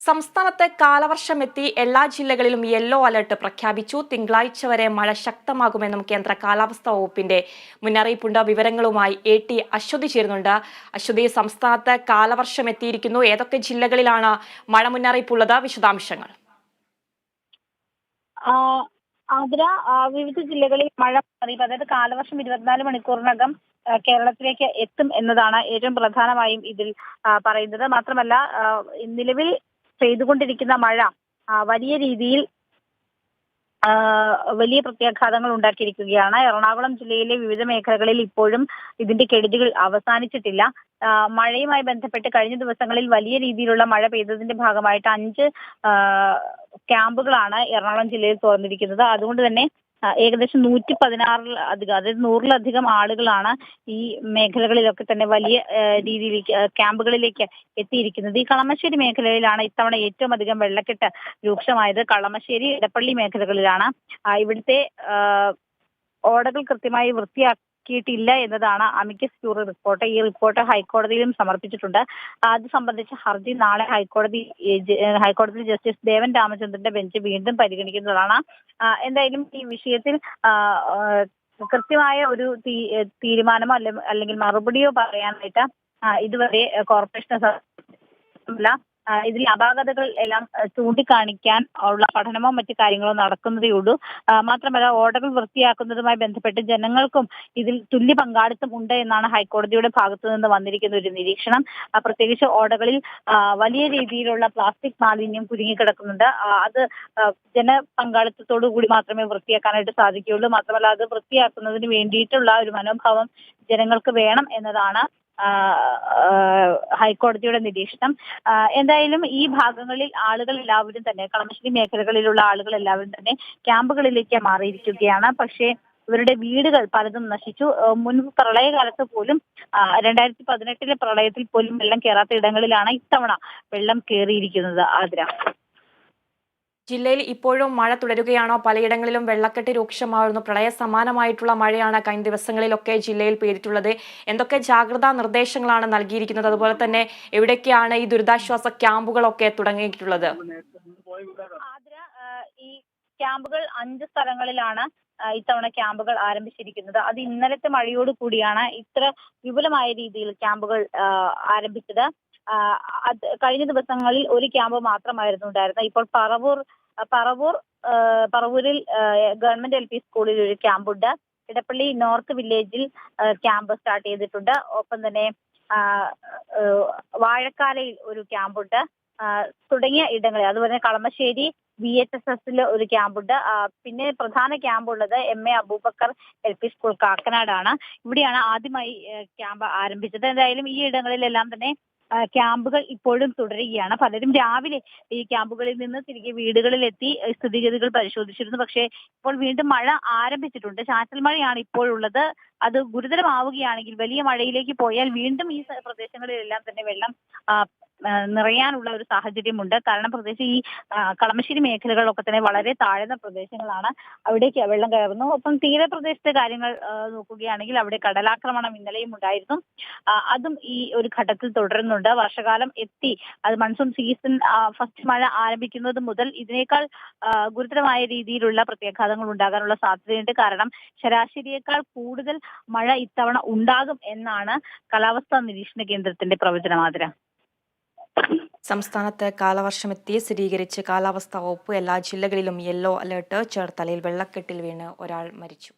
സംസ്ഥാനത്ത് കാലവർഷമെത്തി എല്ലാ ജില്ലകളിലും യെല്ലോ അലർട്ട് പ്രഖ്യാപിച്ചു. തിങ്കളാഴ്ച വരെ മഴ ശക്തമാകുമെന്നും കേന്ദ്ര കാലാവസ്ഥാ വകുപ്പിന്റെ മുന്നറിയിപ്പുണ്ട്. വിവരങ്ങളുമായി എ ടി അശ്വതി ചേരുന്നുണ്ട്. അശ്വതി സംസ്ഥാനത്ത് കാലവർഷം എത്തിയിരിക്കുന്നു ഏതൊക്കെ ജില്ലകളിലാണ് മഴ മുന്നറിയിപ്പുള്ളത്? വിശദാംശങ്ങൾ. ആതിര വിവിധ ജില്ലകളിൽ മഴ മുന്നറിയിപ്പ് അതായത് കാലവർഷം ഇരുപത്തിനാല് മണിക്കൂറിനകം കേരളത്തിലേക്ക് എത്തും എന്നതാണ് ഏറ്റവും പ്രധാനമായും ഇതിൽ പറയുന്നത്. മാത്രമല്ല നിലവിൽ പെയ്തുകൊണ്ടിരിക്കുന്ന മഴ വലിയ രീതിയിൽ വലിയ പ്രത്യാഘാതങ്ങൾ ഉണ്ടാക്കിയിരിക്കുകയാണ്. എറണാകുളം ജില്ലയിലെ വിവിധ മേഖലകളിൽ ഇപ്പോഴും ഇതിന്റെ കെടുതികൾ അവസാനിച്ചിട്ടില്ല. മഴയുമായി ബന്ധപ്പെട്ട് കഴിഞ്ഞ ദിവസങ്ങളിൽ വലിയ രീതിയിലുള്ള മഴ പെയ്തതിന്റെ ഭാഗമായിട്ട് അഞ്ച് ക്യാമ്പുകളാണ് എറണാകുളം ജില്ലയിൽ തുറന്നിരിക്കുന്നത്. അതുകൊണ്ട് തന്നെ ഏകദേശം നൂറ്റി പതിനാറിൽ അധികം അതായത് നൂറിലധികം ആളുകളാണ് ഈ മേഖലകളിലൊക്കെ തന്നെ വലിയ രീതിയിലേക്ക് ക്യാമ്പുകളിലേക്ക് എത്തിയിരിക്കുന്നത്. ഈ കളമശ്ശേരി മേഖലയിലാണ് ഇത്തവണ ഏറ്റവും അധികം വെള്ളക്കെട്ട് രൂക്ഷമായത്. കളമശ്ശേരി ഇടപ്പള്ളി മേഖലകളിലാണ്. ഇവിടുത്തെ ഓടകൾ കൃത്യമായി വൃത്തിയാക്കിയിട്ടില്ല എന്നതാണ് അമിക്കസ് ക്യൂറി റിപ്പോർട്ട്. ഈ റിപ്പോർട്ട് ഹൈക്കോടതിയിലും സമർപ്പിച്ചിട്ടുണ്ട്. അത് സംബന്ധിച്ച ഹർജി നാളെ ഹൈക്കോടതി ഹൈക്കോടതി ജസ്റ്റിസ് ദേവൻ രാമചന്ദ്രന്റെ ബെഞ്ച് വീണ്ടും പരിഗണിക്കുന്നതാണ്. എന്തായാലും ഈ വിഷയത്തിൽ കൃത്യമായ ഒരു തീരുമാനമോ അല്ലെ- അല്ലെങ്കിൽ മറുപടിയോ പറയാനായിട്ട് ഇതുവരെ ആ, ഇതിൽ അപാകതകൾ എല്ലാം ചൂണ്ടിക്കാണിക്കാൻ ഉള്ള പഠനമോ മറ്റു കാര്യങ്ങളോ നടക്കുന്നതേ ഉള്ളൂ. മാത്രമല്ല ഓടകൾ വൃത്തിയാക്കുന്നതുമായി ബന്ധപ്പെട്ട് ജനങ്ങൾക്കും ഇതിൽ തുല്യ പങ്കാളിത്തം ഉണ്ട് എന്നാണ് ഹൈക്കോടതിയുടെ ഭാഗത്തു നിന്ന് വന്നിരിക്കുന്ന ഒരു നിരീക്ഷണം. പ്രത്യേകിച്ച് ഓടകളിൽ വലിയ രീതിയിലുള്ള പ്ലാസ്റ്റിക് മാലിന്യം കുരുങ്ങിക്കിടക്കുന്നുണ്ട്. അത് ജന ജനപങ്കാളിത്തത്തോടു കൂടി മാത്രമേ വൃത്തിയാക്കാനായിട്ട് സാധിക്കുകയുള്ളൂ. മാത്രമല്ല അത് വൃത്തിയാക്കുന്നതിന് വേണ്ടിയിട്ടുള്ള ഒരു മനോഭാവം ജനങ്ങൾക്ക് വേണം എന്നതാണ് ഹൈക്കോടതിയുടെ നിരീക്ഷണം. എന്തായാലും ഈ ഭാഗങ്ങളിൽ ആളുകൾ എല്ലാവരും തന്നെ കളമശ്ശേരി മേഖലകളിലുള്ള ആളുകൾ എല്ലാവരും തന്നെ ക്യാമ്പുകളിലേക്ക് മാറിയിരിക്കുകയാണ്. പക്ഷേ ഇവരുടെ വീടുകൾ പലതും നശിച്ചു. മുൻപ് പ്രളയകാലത്ത് പോലും രണ്ടായിരത്തി പതിനെട്ടിലെ പ്രളയത്തിൽ പോലും വെള്ളം കയറാത്ത ഇടങ്ങളിലാണ് ഇത്തവണ വെള്ളം കയറിയിരിക്കുന്നത് ആതിര ജില്ലയിൽ ഇപ്പോഴും മഴ തുടരുകയാണോ? പലയിടങ്ങളിലും വെള്ളക്കെട്ട് രൂക്ഷമാവുന്നു. പ്രളയ സമാനമായിട്ടുള്ള മഴയാണ് കഴിഞ്ഞ ദിവസങ്ങളിലൊക്കെ ജില്ലയിൽ പെയ്തിട്ടുള്ളത് എന്തൊക്കെ ജാഗ്രതാ നിർദ്ദേശങ്ങളാണ് നൽകിയിരിക്കുന്നത്? അതുപോലെ തന്നെ എവിടെയൊക്കെയാണ് ഈ ദുരിതാശ്വാസ ക്യാമ്പുകളൊക്കെ തുടങ്ങിയിട്ടുള്ളത്? ഈ ക്യാമ്പുകൾ അഞ്ച് സ്ഥലങ്ങളിലാണ് ഇത്തവണ ക്യാമ്പുകൾ ആരംഭിച്ചിരിക്കുന്നത്. അത് ഇന്നലത്തെ മഴയോട് കൂടിയാണ് ഇത്ര വിപുലമായ രീതിയിൽ ക്യാമ്പുകൾ ആരംഭിച്ചത്. കഴിഞ്ഞ ദിവസങ്ങളിൽ ഒരു ക്യാമ്പ് മാത്രമായിരുന്നു ഉണ്ടായിരുന്നത്. ഇപ്പോൾ പറവൂർ പറവൂർ പറവൂരിൽ ഗവൺമെന്റ് എൽ പി സ്കൂളിൽ ഒരു ക്യാമ്പുണ്ട്. ഇടപ്പള്ളി നോർത്ത് വില്ലേജിൽ ക്യാമ്പ് സ്റ്റാർട്ട് ചെയ്തിട്ടുണ്ട്. ഒപ്പം തന്നെ വാഴക്കാലയിൽ ഒരു ക്യാമ്പുണ്ട്. തുടങ്ങിയ ഇടങ്ങളിൽ അതുപോലെ കളമശ്ശേരി വി എച്ച് എസ് എസിൽ ഒരു ക്യാമ്പുണ്ട്. പിന്നെ പ്രധാന ക്യാമ്പുള്ളത് M A Abubakar L P school കാക്കനാടാണ്. ഇവിടെയാണ് ആദ്യമായി ക്യാമ്പ് ആരംഭിച്ചത്. എന്തായാലും ഈ ഇടങ്ങളിലെല്ലാം തന്നെ ക്യാമ്പുകൾ ഇപ്പോഴും തുടരുകയാണ്. പലരും രാവിലെ ഈ ക്യാമ്പുകളിൽ നിന്ന് തിരികെ വീടുകളിലെത്തി സ്ഥിതിഗതികൾ പരിശോധിച്ചിരുന്നു. പക്ഷേ ഇപ്പോൾ വീണ്ടും മഴ ആരംഭിച്ചിട്ടുണ്ട്. ചാറ്റൽ മഴയാണ് ഇപ്പോഴുള്ളത്. അത് ഗുരുതരമാവുകയാണെങ്കിൽ വലിയ മഴയിലേക്ക് പോയാൽ വീണ്ടും ഈ പ്രദേശങ്ങളിലെല്ലാം തന്നെ വെള്ളം നിറയാനുള്ള ഒരു സാഹചര്യമുണ്ട്. കാരണം പ്രത്യേകിച്ച് ഈ കളമശ്ശേരി മേഖലകളിലൊക്കെ തന്നെ വളരെ താഴ്ന്ന പ്രദേശങ്ങളാണ്. അവിടേക്ക് വെള്ളം കയറുന്നു. ഒപ്പം തീരപ്രദേശത്തെ കാര്യങ്ങൾ നോക്കുകയാണെങ്കിൽ അവിടെ കടലാക്രമണം ഇന്നലെയും ഉണ്ടായിരുന്നു. അതും ഈ ഒരു ഘട്ടത്തിൽ തുടരുന്നുണ്ട്. വർഷകാലം എത്തി. അത് മൺസൂൺ സീസൺ ഫസ്റ്റ് മഴ ആരംഭിക്കുന്നത് മുതൽ ഇതിനേക്കാൾ ഗുരുതരമായ രീതിയിലുള്ള പ്രത്യാഘാതങ്ങൾ ഉണ്ടാകാനുള്ള സാധ്യതയുണ്ട്. കാരണം ശരാശരിയേക്കാൾ കൂടുതൽ മഴ ഇത്തവണ ഉണ്ടാകും എന്നാണ് കാലാവസ്ഥാ നിരീക്ഷണ കേന്ദ്രത്തിന്റെ പ്രവചനമാതിര. സംസ്ഥാനത്ത് കാലവർഷമെത്തി സ്ഥിരീകരിച്ച് കാലാവസ്ഥാ വകുപ്പ് എല്ലാ ജില്ലകളിലും യെല്ലോ അലേർട്ട് ചേർത്തലയിൽ വെള്ളക്കെട്ടിൽ വീണ് ഒരാൾ മരിച്ചു.